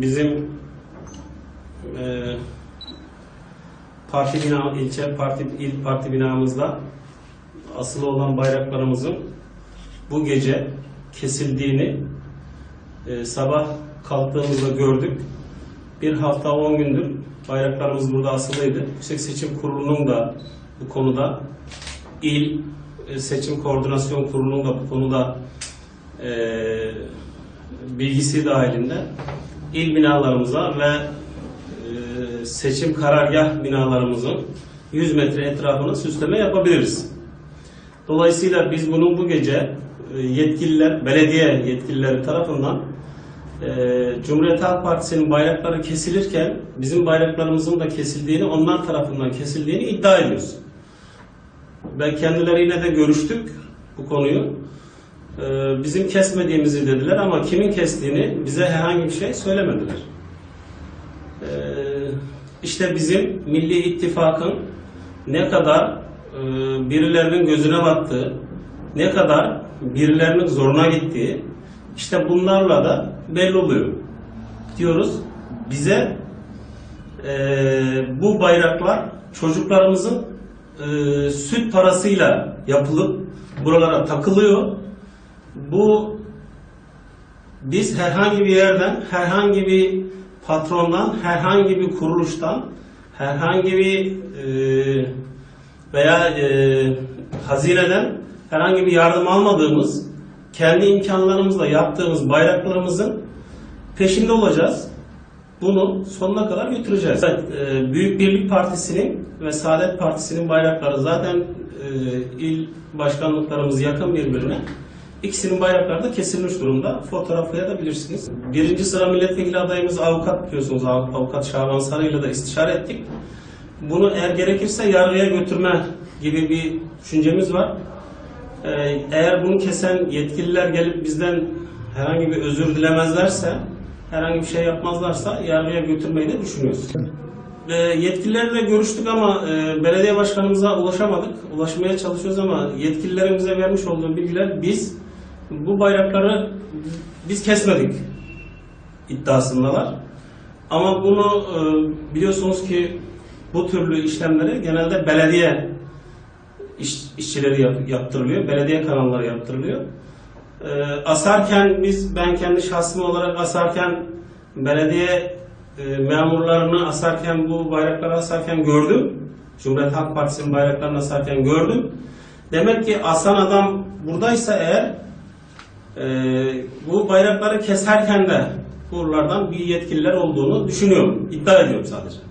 bizim e, parti bina, ilçe parti, il parti binamızda asılı olan bayraklarımızın bu gece kesildiğini e, sabah kalktığımızda gördük. Bir hafta on gündür bayraklarımız burada asılıydı. Yüksek Seçim Kurulu'nun da bu konuda il e, seçim koordinasyon kurulunun da bu konuda e, bilgisi dahilinde il binalarımıza ve e, seçim karargah binalarımızın 100 metre etrafına süsleme yapabiliriz. Dolayısıyla biz bunun bu gece e, yetkililer, belediye yetkilileri tarafından e, Cumhuriyet Halk Partisi'nin bayrakları kesilirken bizim bayraklarımızın da kesildiğini, onlar tarafından kesildiğini iddia ediyoruz. Ben kendileriyle de görüştük bu konuyu. E, bizim kesmediğimizi dediler ama kimin kestiğini bize herhangi bir şey söylemediler. E, işte bizim Milli İttifak'ın ne kadar e, birilerinin gözüne battığı, ne kadar birilerinin zoruna gittiği, işte bunlarla da belli oluyor. Diyoruz bize e, bu bayraklar çocuklarımızın e, süt parasıyla yapılıp buralara takılıyor. Bu biz herhangi bir yerden, herhangi bir patrondan, herhangi bir kuruluştan, herhangi bir e, veya e, hazineden herhangi bir yardım almadığımız, kendi imkanlarımızla yaptığımız bayraklarımızın peşinde olacağız. Bunu sonuna kadar götüreceğiz. Evet, e, Büyük Birlik Partisi'nin ve Saadet Partisi'nin bayrakları zaten e, il başkanlıklarımız yakın birbirine. İkisinin bayrakları da kesilmiş durumda. Fotoğraflayabilirsiniz. Birinci sıra milletvekili adayımız avukat biliyorsunuz. Av- Avukat Şaban Sarı'yla da istişare ettik. Bunu eğer gerekirse yargıya götürme gibi bir düşüncemiz var. Ee, Eğer bunu kesen yetkililer gelip bizden herhangi bir özür dilemezlerse, herhangi bir şey yapmazlarsa yargıya götürmeyi de düşünüyoruz. Yetkililerle görüştük ama e, belediye başkanımıza ulaşamadık. Ulaşmaya çalışıyoruz ama yetkililerimize vermiş olduğu bilgiler biz bu bayrakları biz kesmedik iddiasındalar. Ama bunu e, biliyorsunuz ki bu türlü işlemleri genelde belediye iş, işçileri yap- yaptırılıyor. Belediye kanalları yaptırılıyor. E, asarken biz ben kendi şahsım olarak asarken belediye e, memurlarını asarken bu bayrakları asarken gördüm. Cumhuriyet Halk Partisi'nin bayraklarını asarken gördüm. Demek ki asan adam buradaysa eğer bu bayrakları keserken de buralardan bir yetkililer olduğunu düşünüyorum. İddia ediyorum sadece.